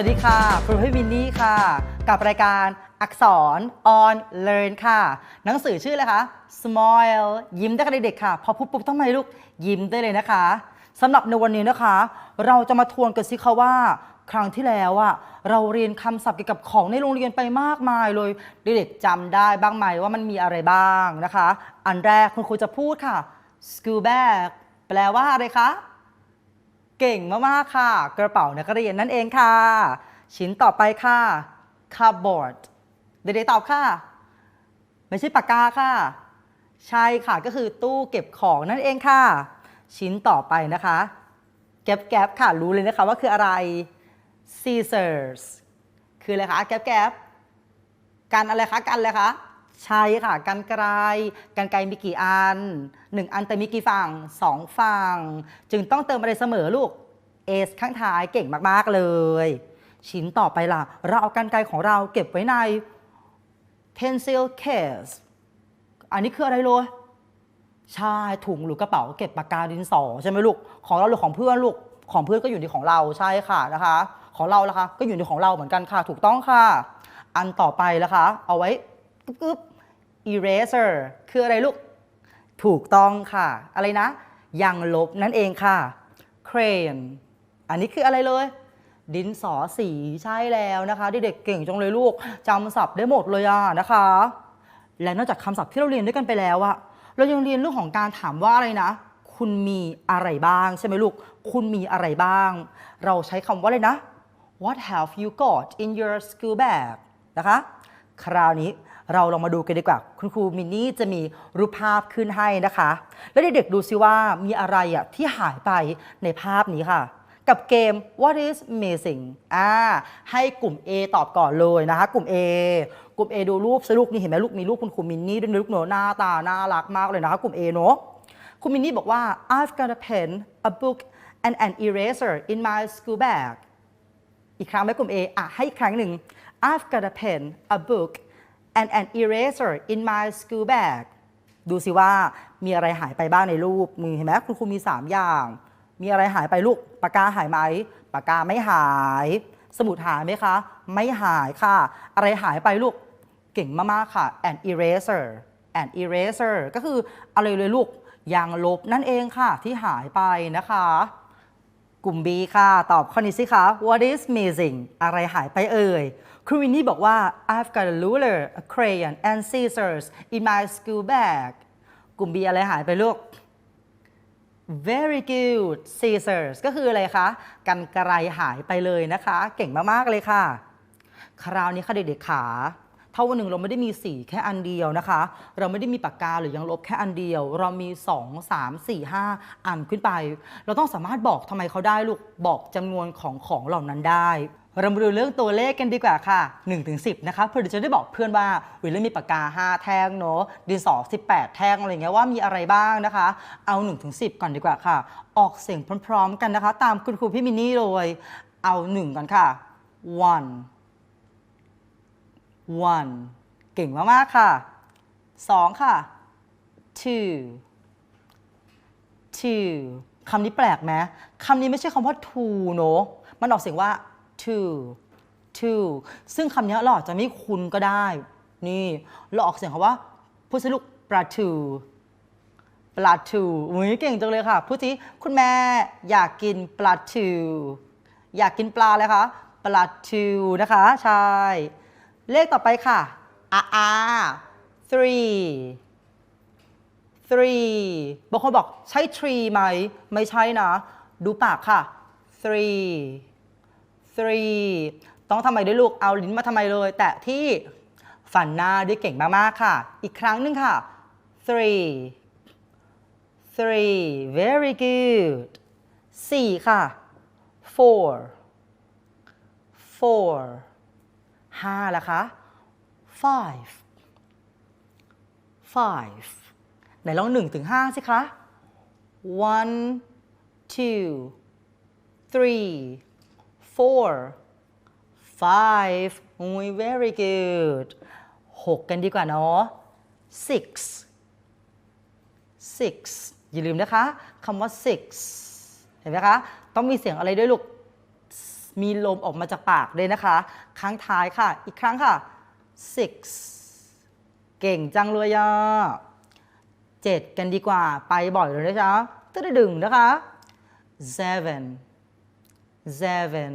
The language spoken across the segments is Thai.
วัสดีค่ะครูพี่วินนี่ค่ะ กับรายการอักษร on learn ค่ะ หนังสือชื่ออะไรคะ smile ยิ้มได้กับเด็กๆค่ะ พอพูดปุ๊บต้องไหมลูกยิ้มได้เลยนะคะสำหรับในวันนี้นะคะ เราจะมาทวนกันสิคะว่า ครั้งที่แล้วอะเราเรียนคำศัพท์เกี่ยวกับของในโรงเรียนไปมากมายเลย เด็กๆจำได้บ้างไหมว่ามันมีอะไรบ้างนะคะ อันแรกคุณครูจะพูดค่ะ school bag แปลว่าอะไรคะ เก่งมาก ๆ ค่ะ กระเป๋านักเรียนนั่นเองค่ะ ชิ้นต่อไปค่ะ cupboard เด็กๆตอบค่ะ ไม่ใช่ปากกาค่ะ ใช่ค่ะก็คือตู้เก็บของนั่นเองค่ะ ชิ้นต่อไปนะคะ แก๊บแก๊บค่ะ รู้เลยนะคะว่าคืออะไร scissors คืออะไรคะ แก๊บแก๊บกันอะไรคะ กันอะไรคะ ใช่ค่ะกันไกลกันไกลมีกี่อันหนึ่งอันแต่มีกี่ฝั่งสองฝั่ง จึงต้องเติมอะไรเสมอลูก s ข้างท้ายเก่งมาก ๆ เลย ชิ้นต่อไปล่ะ เราเอากันไกลของเราเก็บไว้ใน pencil case อันนี้คืออะไรเลยใช่ถุงหรือกระเป๋าเก็บปากกาดินสอใช่ไหมลูก ของเราหรือของเพื่อนลูกของเพื่อนก็อยู่ในของเราใช่ค่ะนะคะ ของเราล่ะคะก็อยู่ในของเราเหมือนกันค่ะ ถูกต้องค่ะ อันต่อไปล่ะคะ เอาไว้ กึ๊บกึ๊บ eraser คืออะไรลูก ถูกต้องค่ะ อะไรนะ ยังลบนั่นเองค่ะ crayon อันนี้คืออะไรเลย ดินสอสีใช่แล้วนะคะที่เด็กเก่งจังเลยลูกจำศัพท์ได้หมดเลยอะนะคะ และนอกจากคำศัพท์ที่เราเรียนด้วยกันไปแล้วอะเรายังเรียนเรื่องของการถามว่าอะไรนะ คุณมีอะไรบ้าง ใช่ไหมลูก คุณมีอะไรบ้าง เราใช้คำว่าอะไรนะ What have you got in your school bag นะคะ คราวนี้ เราลองมาดูกันดีกว่า คุณครูมินนี่จะมีรูปภาพขึ้นให้นะคะ แล้วเด็กๆดูซิว่ามีอะไรอะที่หายไปในภาพนี้ค่ะ กับเกม What is missing อ่าให้กลุ่ม A ตอบก่อนเลยนะคะ กลุ่ม A กลุ่ม A ดูรูปสรุปนี่เห็นไหมลูกมีรูปคุณครูมินนี่ด้วยลูกเนอะหน้าตาน่ารักมากเลยนะคะ กลุ่ม A เนอะคุณมินนี่บอกว่า I've got a pen a book and an eraser in my school bag อีกครั้งไหมกลุ่ม A อะให้อีกครั้งหนึ่ง I've got a pen a book and an eraser in my school bag ดูสิว่ามีอะไรหายไปบ้างในรูปมีเห็นไหมคุณครูมี 3 อย่าง มีอะไรหายไปลูกปากกาหายไหมปากกาไม่หาย สมุดหายไหมคะ ไม่หายค่ะ อะไรหายไปลูกเก่งมาก ๆ ค่ะ an eraser an eraser ก็คืออะไรเลยลูกยางลบนั่นเองค่ะที่หายไปนะคะ กลุ่ม B ค่ะ ตอบข้อนี้สิคะ What is missing อะไรหายไปเอ่ยครูวินนี่บอกว่า I've got a ruler a crayon and scissors in my school bag กลุ่ม B อะไรหายไปลูก very good scissors ก็คืออะไรคะกันไกรหายไปเลยนะคะ เก่งมาก ๆ เลยค่ะ คราวนี้ค่ะเด็กๆขา ถ้าวันหนึ่งเราไม่ได้มีสีแค่อันเดียวนะคะ เราไม่ได้มีปากกาหรือยังลบแค่อันเดียว เรามี 2 3 4 5 อันขึ้นไป เราต้องสามารถบอกทำไมเขาได้ลูกบอกจำนวนของของเหล่านั้นได้เรามาดูเรื่องตัวเลขกันดีกว่าค่ะ1ถึง10 นะคะเพื่อจะได้บอกเพื่อนว่าวิลเลมีปากกา 5 แท่งเนาะดินสอ 18 แท่งอะไรเงี้ยว่ามีอะไรบ้างนะคะ เอา1ถึง10 ก่อนดีกว่าค่ะ ออกเสียงพร้อม ๆ กันนะคะ ตามคุณครูพี่มินนี่เลย เอา 1 ก่อนค่ะ one one เก่งมาก ๆ ค่ะ 2 ค่ะ two two คำนี้แปลกไหมคำนี้ไม่ใช่คำว่า two เนอะมันออกเสียงว่า two two ซึ่งคำนี้เราอาจจะไม่คุ้นก็ได้ นี่ เราออกเสียงคำว่าพูดสิลูกปลาทูปลาทูอุ้ยเก่งจังเลยค่ะ พูดสิคุณแม่อยากกินปลาทูอยากกินปลาเลยคะปลาทูนะคะ ใช่ เลขต่อไปค่ะอ่าอ่า three three บางคนบอกใช่ tree ไหม ไม่ใช่นะ ดูปากค่ะ three three ต้องทำไมด้วยลูก เอาลิ้นมาทำไมเลย แต่ที่ฟันหน้าด้วยเก่งมาก ๆ ค่ะ อีกครั้งหนึ่งค่ะ three three very good สี่ค่ะ four four ห้าละคะ five five ไหนลองหนึ่งถึงห้าสิคะ one two three four five อุ้ย very good หกกันดีกว่าเนาะ six six อย่าลืมนะคะคำว่า six เห็นไหมคะ ต้องมีเสียงอะไรด้วยลูก มีลมออกมาจากปากเลยนะคะ ครั้งท้ายค่ะ อีกครั้งค่ะ six เก่งจังเลยอะเจ็ดกันดีกว่า ไปบ่อยเลยนะจ๊ะตึ้ดดึงนะคะ seven seven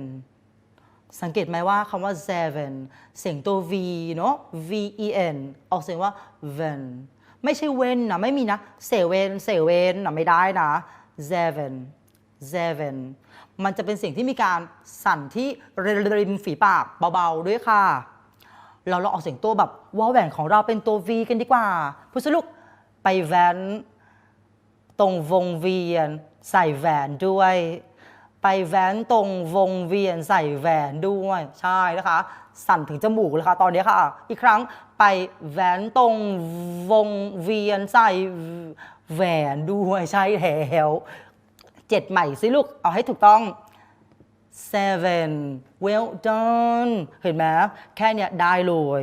สังเกตไหมว่าคำว่า seven เสียงตัว v เนอะ v e n ออกเสียงว่า ven ไม่ใช่เว้นนะ ไม่มีนะ เสเวนเสเวนนะไม่ได้นะ seven seven มันจะเป็นเสียงที่มีการสั่นที่ริมฝีปากเบาๆด้วยค่ะ เราลองออกเสียงตัวแบบว่าแหวนของเราเป็นตัว V กันดีกว่าพุทธลูกไปแวนตรงวงเวียน ใส่แหวนด้วย ไปแวนตรงวงเวียนใส่แหวนด้วย ใช่นะคะ สั่นถึงจมูกเลยค่ะตอนนี้ค่ะ อีกครั้งไปแหวนตรงวงเวียนใส่แหวนด้วยใช่แล้ว เจ็ดใหม่สิลูก เอาให้ถูกต้อง seven well done เห็นไหมแค่เนี้ยได้เลย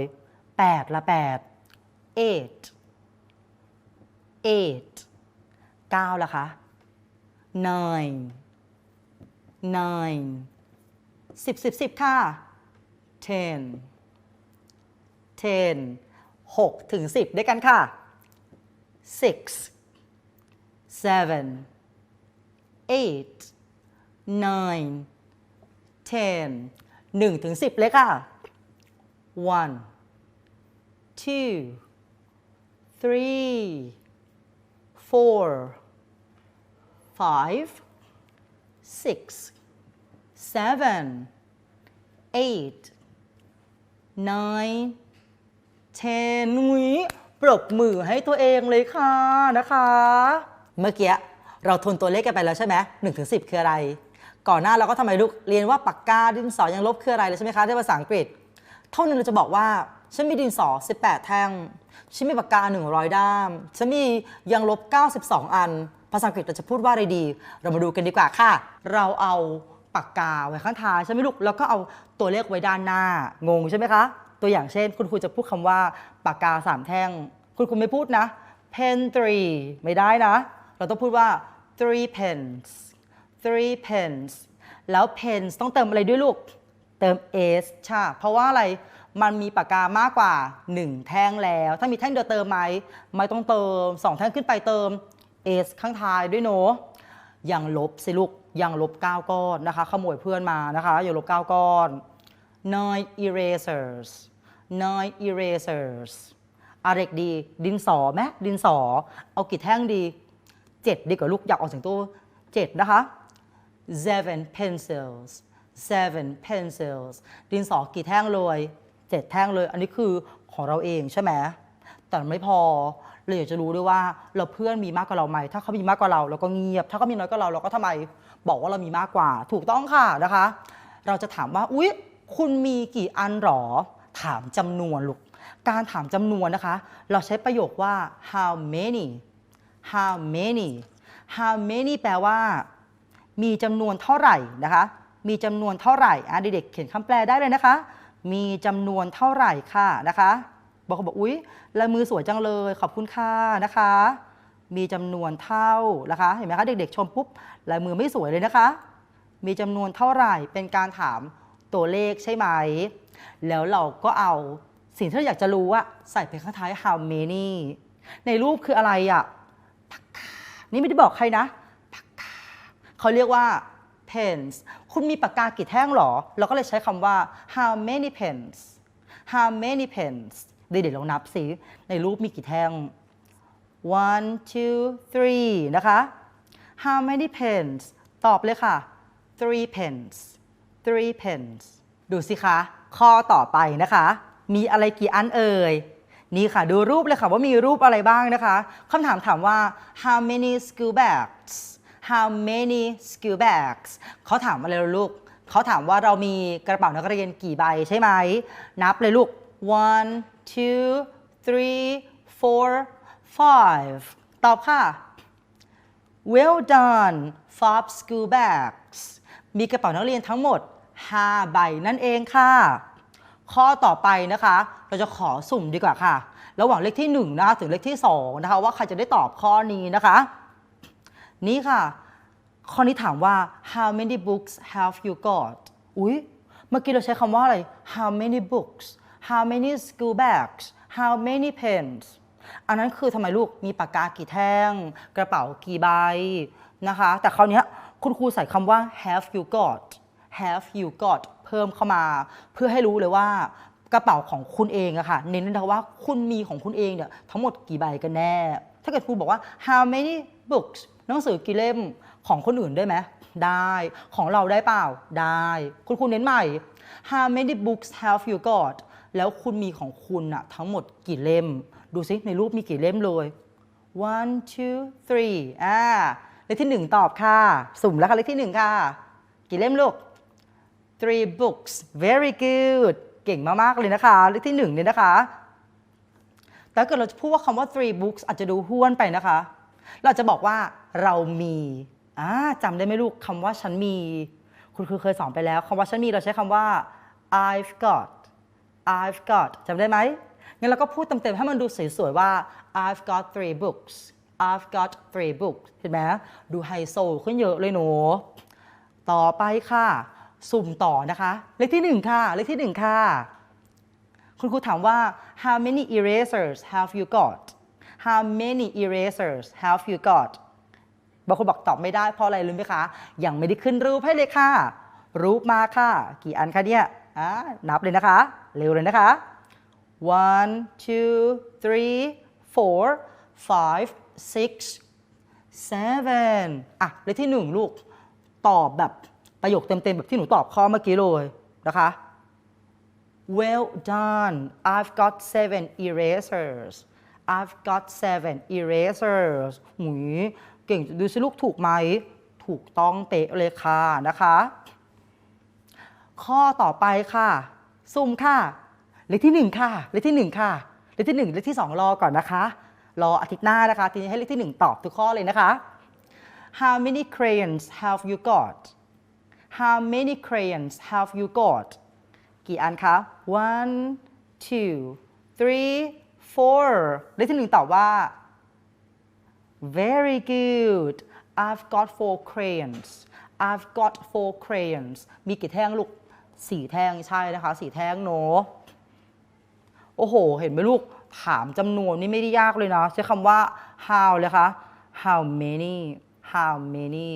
แปดละแปด eight eight เก้าละคะ nine nine สิบสิบสิบค่ะ ten ten หกถึงสิบด้วยกันค่ะ six seven eight nine ten หนึ่งถึงสิบเลยค่ะ one two three four five six seven eight nine ten อุ้ยปรบมือให้ตัวเองเลยค่ะนะคะ เมื่อกี้ เราทวนตัวเลขกันไปแล้วใช่ไหมหนึ่งถึงสิบคืออะไร ก่อนหน้าเราก็ทำไมลูกเรียนว่าปากกาดินสอยังลบคืออะไรเลยใช่ไหมคะในภาษาอังกฤษ เท่านั้นเราจะบอกว่าฉันมีดินสอ 18 แท่ง ฉันมีปากกา 100 ด้าม ฉันมียังลบ 92 อัน ภาษาอังกฤษเราจะพูดว่าอะไรดี เรามาดูกันดีกว่าค่ะ เราเอาปากกาไว้ข้างท้ายใช่ไหมลูก แล้วก็เอาตัวเลขไว้ด้านหน้า งงใช่ไหมคะ ตัวอย่างเช่น คุณครูจะพูดคำว่าปากกา 3 แท่ง คุณครูไม่พูดนะ pen three ไม่ได้นะ เราต้องพูดว่า three pens three pens แล้ว pens ต้องเติมอะไรด้วยลูก เติม s ใช่เพราะว่าอะไรมันมีปากกามากกว่า 1 แท่งแล้ว ถ้ามีแท่งเดียวเติมไหมไม่ต้องเติม 2 แท่งขึ้นไปเติม s ข้างท้ายด้วยเนาะยังลบสิลูกยังลบ 9 ก้อนนะคะ ขโมยเพื่อนมานะคะอย่าลบ 9 ก้อน nine erasers nine erasers อะไรกดี ดินสอไหมดินสอ เอากี่แท่งดี 7 ดีกว่าลูกอยากออกเสียงตัว 7 นะคะ seven pencils seven pencils ดินสอกี่แท่งเลยเจ็ดแท่งเลย อันนี้คือของเราเองใช่ไหมแต่ไม่พอเราอยากจะรู้ด้วยว่าเราเพื่อนมีมากกว่าเราไหม ถ้าเขามีมากกว่าเราเราก็เงียบ ถ้าเขามีน้อยกว่าเราเราก็ทำไมบอกว่าเรามีมากกว่า ถูกต้องค่ะนะคะ เราจะถามว่า อุ๊ย คุณมีกี่อันหรอ ถามจำนวนลูก การถามจำนวนนะคะ เราใช้ประโยคว่า how many how many how many แปลว่า มีจำนวนเท่าไหร่นะคะ มีจำนวนเท่าไหร่อะเด็กๆเขียนคำแปลได้เลยนะคะ มีจำนวนเท่าไหร่ค่ะนะคะบอกเขาบอกอุ๊ยลายมือสวยจังเลยขอบคุณค่ะนะคะ มีจำนวนเท่านะคะเห็นไหมคะเด็กๆ ชมปุ๊บลายมือไม่สวยเลยนะคะ มีจำนวนเท่าไหร่เป็นการถามตัวเลขใช่ไหม แล้วเราก็เอาสิ่งที่เราอยากจะรู้อะใส่ไปข้างท้าย how many ในรูปคืออะไรอะ นี่ไม่ได้บอกใครนะปากกาเขาเรียกว่า pens คุณมีปากกากี่แท่งหรอ เราก็เลยใช้คำว่า how many pens how many pens เดี๋ยวๆลองนับสิในรูปมีกี่แท่ง one two three นะคะ how many pens ตอบเลยค่ะ three pens three pens ดูสิคะ ข้อต่อไปนะคะ มีอะไรกี่อันเอ่ย นี่ค่ะ ดูรูปเลยค่ะว่ามีรูปอะไรบ้างนะคะคำถามถามว่า how many school bags how many school bags เขาถามอะไรล่ะลูก เขาถามว่าเรามีกระเป๋านักเรียนกี่ใบใช่ไหม นับเลยลูก one two three four five ตอบค่ะ Well done five school bags มีกระเป๋านักเรียนทั้งหมด 5 ใบนั่นเองค่ะ ข้อต่อไปนะคะ เราจะขอสุ่มดีกว่าค่ะ ระหว่างเลขที่1นะคะถึงเลขที่2นะคะว่าใครจะได้ตอบข้อนี้นะคะ นี่ค่ะ ข้อนี้ถามว่า how many books have you got อุ๊ย เมื่อกี้เราใช้คำว่าอะไร how many books how many school bags how many pens อันนั้นคือทำไมลูกมีปากกากี่แท่ง กระเป๋ากี่ใบนะคะ แต่คราวเนี้ยคุณครูใส่คำว่า have you got have you got เพิ่มเข้ามา เพื่อให้รู้เลยว่ากระเป๋าของคุณเองอะค่ะเน้นนะว่าคุณมีของคุณเองเนี่ยทั้งหมดกี่ใบกันแน่ ถ้าเกิดครูบอกว่า how many books หนังสือกี่เล่มของคนอื่นได้ไหมได้ของเราได้เปล่าได้ คุณครูเน้นใหม่ how many books have you got แล้วคุณมีของคุณอะทั้งหมดกี่เล่ม ดูซิในรูปมีกี่เล่มเลย one two three อ่าเลขที่หนึ่งตอบค่ะ สุ่มแล้วค่ะเลขที่หนึ่งค่ะ กี่เล่มลูก three books very good เก่งมาก ๆ เลยนะคะเลขที่หนึ่งเนี่ยนะคะแต่ถ้าเกิดเราจะพูดว่าคำว่า three books อาจจะดูห้วนไปนะคะ เราจะบอกว่าเรามีอ่าจำได้ไหมลูกคำว่าฉันมี คุณครูเคยสอนไปแล้วคำว่าฉันมีเราใช้คำว่า I've got I've got จำได้ไหมงั้นเราก็พูดเต็มๆให้มันดูสวยๆว่า I've got three books I've got three books เห็นไหมดูไฮโซขึ้นเยอะเลยหนู ต่อไปค่ะ สุ่มต่อนะคะ เลขที่หนึ่งค่ะ เลขที่หนึ่งค่ะ คุณครูถามว่า how many erasers have you got how many erasers have you got บางคนบอกตอบไม่ได้เพราะอะไรรู้ไหมคะ ยังไม่ได้ขึ้นรูปให้เลยค่ะ รูปมาค่ะ กี่อันคะเนี่ยอ่านับเลยนะคะ เร็วเลยนะคะ one two three four five six seven อะเลขที่หนึ่งลูก ตอบแบบ ประโยคเต็มๆแบบที่หนูตอบข้อเมื่อกี้เลยนะคะ Well done. I've got seven erasers. I've got seven erasers หุยเก่งดูสิลูกถูกไหม ถูกต้องเป๊ะเลยค่ะนะคะ ข้อต่อไปค่ะซุ่มค่ะ เลขที่หนึ่งค่ะ เลขที่หนึ่งค่ะ เลขที่หนึ่งเลขที่สองรอก่อนนะคะ รออาทิตย์หน้านะคะ ทีนี้ให้เลขที่หนึ่งตอบทุกข้อเลยนะคะ How many crayons have you got How many crayons have you got กี่อันคะ one two three four เลขที่หนึ่งตอบว่า very good I've got four crayons I've got four crayons มีกี่แท่งลูกสี่แท่งใช่นะคะสี่แท่งเนอะโอ้โห เห็นไหมลูก ถามจำนวนนี่ไม่ได้ยากเลยนะ ใช้คำว่า how เลยคะ how many how many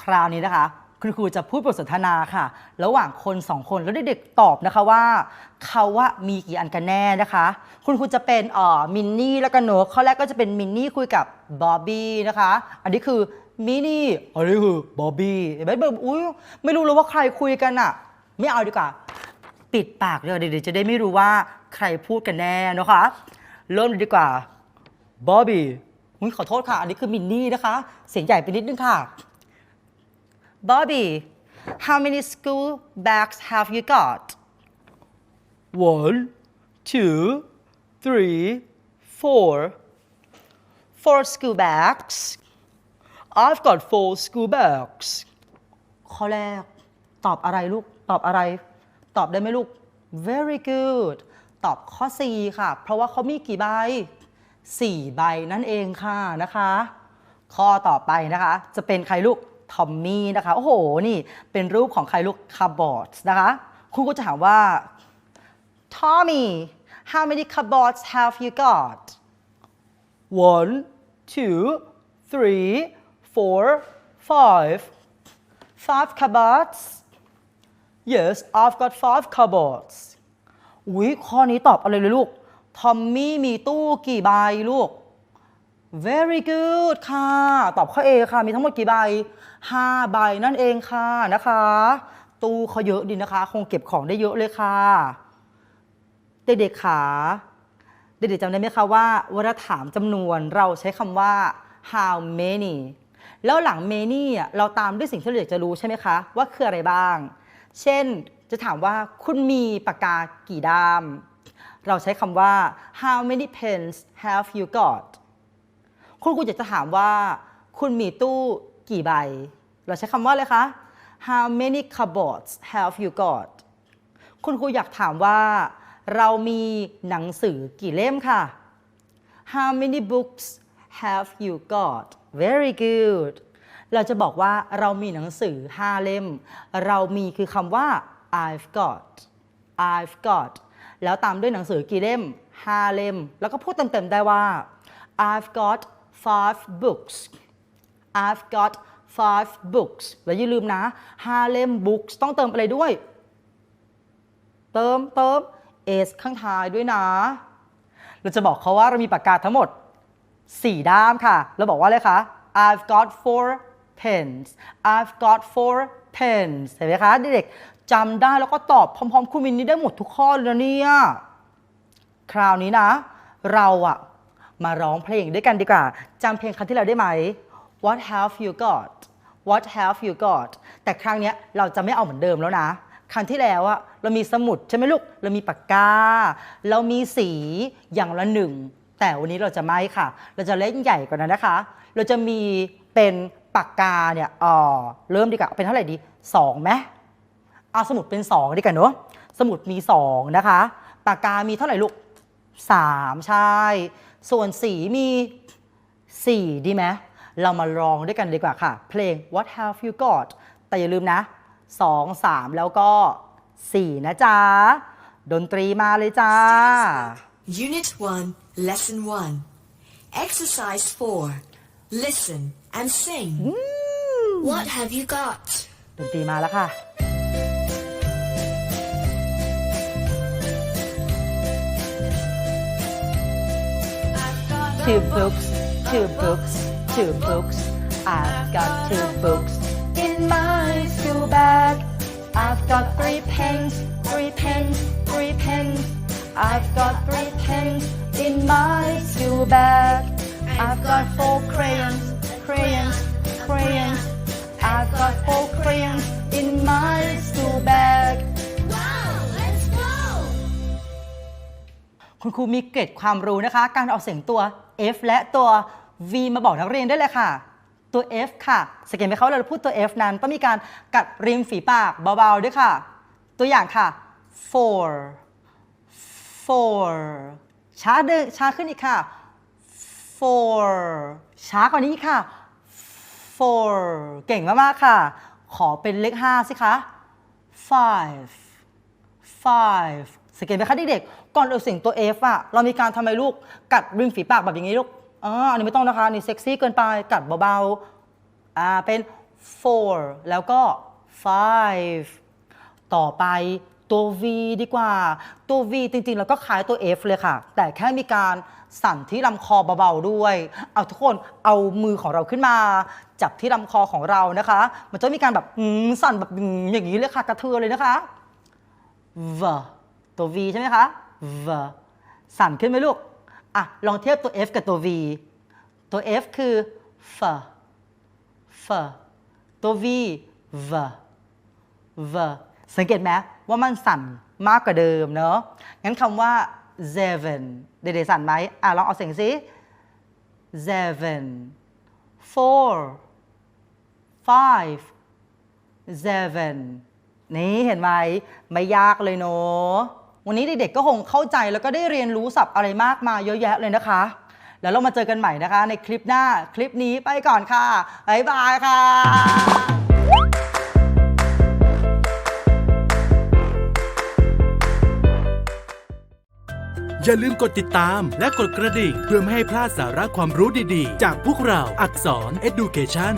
คราวนี้นะคะ คุณครูจะพูดบทสนทนาค่ะ ระหว่างคนสองคนแล้วเด็กๆตอบนะคะว่าเขาว่ามีกี่อันกันแน่นะคะ คุณครูจะเป็นเอ่อมินนี่แล้วก็เนอะข้อแรกก็จะเป็นมินนี่คุยกับบอบบี้นะคะ อันนี้คือมินนี่อันนี้คือบอบบี้เห็นไหมแบบอุ้ยไม่รู้เลยว่าใครคุยกันอะไม่เอาดีกว่า ปิดปากเลยเดี๋ยวจะได้ไม่รู้ว่าใครพูดกันแน่นะคะเริ่มดีกว่าบอบบี้ขอโทษค่ะ อันนี้คือมินนี่นะคะ เสียงใหญ่ไปนิดนึงค่ะ Bobby, how many school bags have you got? One, two, three, four. Four school bags. I've got four school bags. ข้อแรก ตอบอะไรลูก ตอบอะไร ตอบได้ไหมลูก very good ตอบข้อ 4 ค่ะ เพราะว่าเขามีกี่ใบ 4 ใบนั่นเองค่ะนะคะ ข้อต่อไปนะคะ จะเป็นใครลูก ทอมมี่นะคะ โอ้โห นี่เป็นรูปของใครลูกคาร์บอร์ดนะคะคุณก็จะถามว่า Tommy how many cupboards have you got One, two, three, four, five. five cupboards Yes, I've got five cupboards. อุ๊ยข้อนี้ตอบอะไรเลยลูก ทอมมี่มีตู้กี่ใบลูก very good ค่ะ ตอบข้อ A ค่ะ มีทั้งหมดกี่ใบ 5 ใบนั่นเองค่ะนะคะ ตู้เขาเยอะดีนะคะ คงเก็บของได้เยอะเลยค่ะ เด็กๆขาเด็กๆจำได้ไหมคะว่าเวลาถามจำนวนเราใช้คำว่า how many แล้วหลัง many อะเราตามด้วยสิ่งที่เราอยากจะรู้ใช่ไหมคะ ว่าคืออะไรบ้าง เช่นจะถามว่าคุณมีปากกากี่ด้าม เราใช้คำว่า how many pens have you got คุณครูอยากจะถามว่า คุณมีตู้กี่ใบ เราใช้คำว่าอะไรคะ how many cupboards have you got คุณครูอยากถามว่า เรามีหนังสือกี่เล่มค่ะ How many books have you got Very good เราจะบอกว่าเรามีหนังสือ 5 เล่ม เรามีคือคำว่า I've got I've got แล้วตามด้วยหนังสือกี่เล่ม 5 เล่ม แล้วก็พูดเต็มๆได้ว่า I've got five books I've got five books แล้วอย่าลืมนะ5เล่ม books ต้องเติมอะไรด้วย เติมเติม s ข้างท้ายด้วยนะ เราจะบอกเขาว่าเรามีปากกาทั้งหมด 4 ด้ามค่ะ เราบอกว่าเลยคะ I've got four pens I've got four pens เห็นไหมคะเด็กๆจำได้แล้วก็ตอบพร้อมๆคุณมินนี่ได้หมดทุกข้อเลยนะเนี่ย คราวนี้นะ เราอะ มาร้องเพลงด้วยกันดีกว่าจำเพลงครั้งที่เราได้ไหม What have you got What have you got แต่ครั้งนี้เราจะไม่เอาเหมือนเดิมแล้วนะ ครั้งที่แล้วอะเรามีสมุดใช่ไหมลูก เรามีปากกา เรามีสีอย่างละหนึ่ง แต่วันนี้เราจะไม่ค่ะ เราจะเล่นใหญ่กว่านั้นนะคะ เราจะมีเป็นปากกาเนี่ยอ๋อเริ่มดีกว่าเป็นเท่าไหร่ดีสองไหมเอาสมุดเป็น 2 ดีกันเนาะสมุดมี 2 นะคะ ปากกามีเท่าไหร่ลูก 3 ใช่ ส่วนสีมี 4 ดีไหมเรามาลองด้วยกันดีกว่าค่ะ เพลง What Have You Got แต่อย่าลืมนะ 2 3 แล้วก็ 4 นะจ๊ะ ดนตรีมาเลยจ้า Unit 1, Lesson 1. Exercise 4. Listen and sing. What have you got? ดนตรีมาแล้วค่ะ Two books, two books, two books. I've got two books in my school bag. I've got three pens, three pens, three pens. I've got three pens in my school bag. I've got four crayons, crayons, crayons. I've got four crayons in my school bag. คุณครูมีเกร็ดความรู้นะคะ การออกเสียงตัว F และตัว V มาบอกนักเรียนได้เลยค่ะ ตัว F ค่ะสังเกตไหมคะว่าเราพูดตัว F นั้นต้องมีการกัดริมฝีปากเบาๆด้วยค่ะ ตัวอย่างค่ะ four four ช้าเดินช้าขึ้นอีกค่ะ four ช้ากว่านี้ค่ะ four เก่งมากๆค่ะ ขอเป็นเลข5สิคะ five five สังเกตไหมคะเด็กๆก่อนเราเสียงตัว F อะเรามีการทำไมลูกกัดริมฝีปากแบบอย่างนี้ลูกอ่าอันนี้ไม่ต้องนะคะนี่เซ็กซี่เกินไปกัดเบาๆอ่าเป็น four แล้วก็ five ต่อไปตัว V ดีกว่า ตัว V จริงๆ แล้วก็คล้ายตัว F เลยค่ะ แต่แค่มีการสั่นที่ลำคอเบาๆด้วย เอาทุกคนเอามือของเราขึ้นมา จับที่ลำคอของเรานะคะ มันจะมีการแบบสั่นแบบอืมอย่างนี้เลยค่ะ กระเทือเลยนะคะ V ตัว V ใช่ไหมคะ V สั่นขึ้นไหมลูก อะ ลองเทียบตัว F กับตัว V ตัว F คือ F F ตัว V V V สังเกตไหมว่ามันสั่นมากกว่าเดิมเนอะงั้นคำว่า seven เด็กๆสั่นไหมอะ ลองเอาเสียงซิ seven four five seven นี่เห็นไหม ไม่ยากเลยเนาะ วันนี้เด็กๆก็คงเข้าใจแล้วก็ได้เรียนรู้ศัพท์อะไรมากมายเยอะแยะเลยนะคะ แล้วเรามาเจอกันใหม่นะคะ ในคลิปหน้าคลิปนี้ไปก่อนค่ะบ๊ายบายค่ะอย่าลืมกดติดตามและกดกระดิ่ง เพื่อไม่ให้พลาดสาระความรู้ดีๆ จากพวกเราอักษร Education